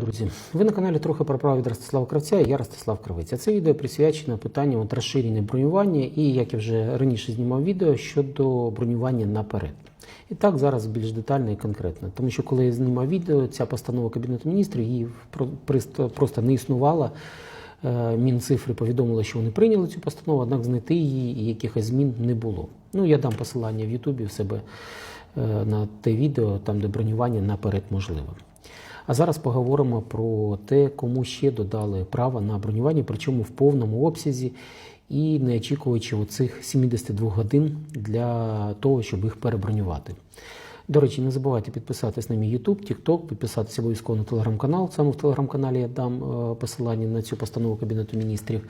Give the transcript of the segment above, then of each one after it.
друзі! Ви на каналі трохи про право від Ростислава Кравця і я Ростислав Кравець. А Це відео присвячено питанню от розширення бронювання і, як я вже раніше знімав відео, щодо бронювання наперед. І так зараз більш детально і конкретно. Тому що коли я знімав відео, ця постанова Кабінету міністрів її про- просто- просто не існувала. Е, Мінцифри повідомили, що вони прийняли цю постанову, однак знайти її і якихось змін не було. Ну, я дам посилання в Ютубі в себе е, на те відео, там де бронювання наперед можливе. А зараз поговоримо про те, кому ще додали право на бронювання, причому в повному обсязі і не очікуючи оцих 72 годин для того, щоб їх перебронювати. До речі, не забувайте підписатись на мій YouTube, TikTok, підписатися обов'язково на телеграм-канал. Саме в телеграм-каналі я дам е, посилання на цю постанову Кабінету міністрів.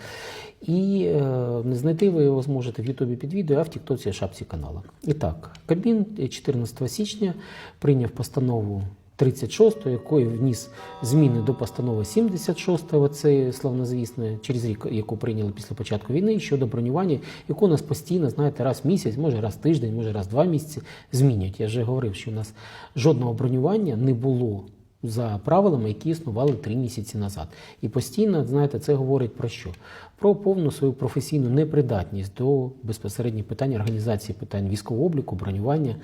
І е, не знайти ви його зможете в Ютубі під відео, а в Тіктоці шапці канала. І так, Кабмін 14 січня прийняв постанову 36, якою вніс зміни до постанови 76, оце славнозвісне, через рік, яку прийняли після початку війни, щодо бронювання, яку нас постійно, знаєте, раз в місяць, може раз в тиждень, може раз в два місяці змінюють. Я вже говорив, що у нас жодного бронювання не було за правилами, які існували три місяці назад. І постійно, знаєте, це говорить про що? Про повну свою професійну непридатність до безпосередніх питань організації питань військового обліку, бронювання,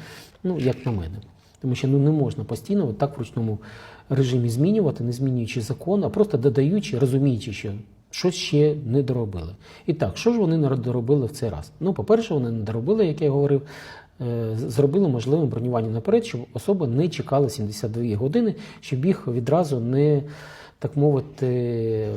ну як на мене. Тому що ну не можна постійно от так в ручному режимі змінювати, не змінюючи закон, а просто додаючи, розуміючи, що щось ще не доробили. І так, що ж вони не доробили в цей раз? Ну, по-перше, вони не доробили, як я говорив, е, зробили можливим бронювання наперед, щоб особа не чекала 72 години, щоб їх відразу не. Так мовити,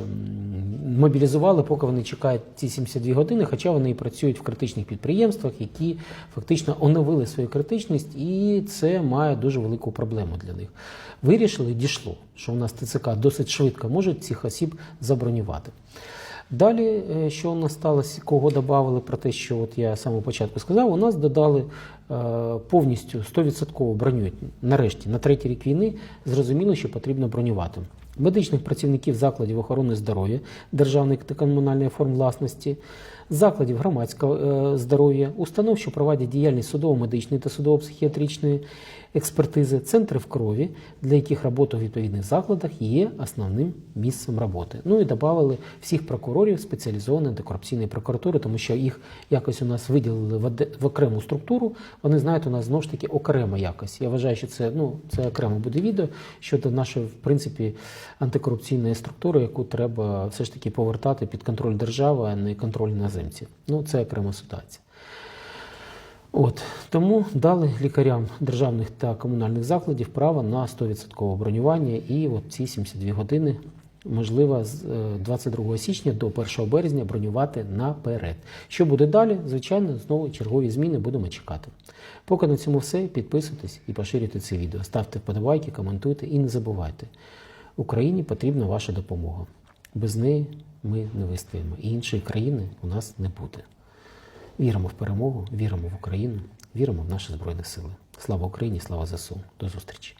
мобілізували, поки вони чекають ці 72 години, хоча вони і працюють в критичних підприємствах, які фактично оновили свою критичність, і це має дуже велику проблему для них. Вирішили, дійшло, що у нас ТЦК досить швидко можуть цих осіб забронювати. Далі, е, що у нас сталося, кого додали про те, що от я самого початку сказав, у нас додали е, повністю 100% бронюють. Нарешті, на третій рік війни, зрозуміло, що потрібно бронювати. Медичних працівників закладів охорони здоров'я, державних та комунальних форм власності, закладів громадського е, здоров'я, установ, що проводять діяльність судово-медичної та судово-психіатричної експертизи, центрів крові, для яких робота в відповідних закладах є основним місцем роботи. Ну і додали всіх прокурорів спеціалізованої антикорупційної прокуратури, тому що їх якось у нас виділили в окрему структуру. Вони знають, у нас знову ж таки окрема якось. Я вважаю, що це ну це окремо буде відео щодо нашої, в принципі, антикорупційної структури, яку треба все ж таки повертати під контроль держави, а не контроль іноземців. Ну це окрема ситуація. От тому дали лікарям державних та комунальних закладів право на 100% бронювання, і от ці 72 години можливо з е, 22 січня до 1 березня бронювати наперед. Що буде далі? Звичайно, знову чергові зміни будемо чекати. Поки на цьому все. Підписуйтесь і поширюйте це відео. Ставте вподобайки, коментуйте і не забувайте. Україні потрібна ваша допомога. Без неї ми не вистоїмо. І іншої країни у нас не буде. Віримо в перемогу, віримо в Україну, віримо в наші Збройні Сили. Слава Україні, слава ЗСУ. До зустрічі!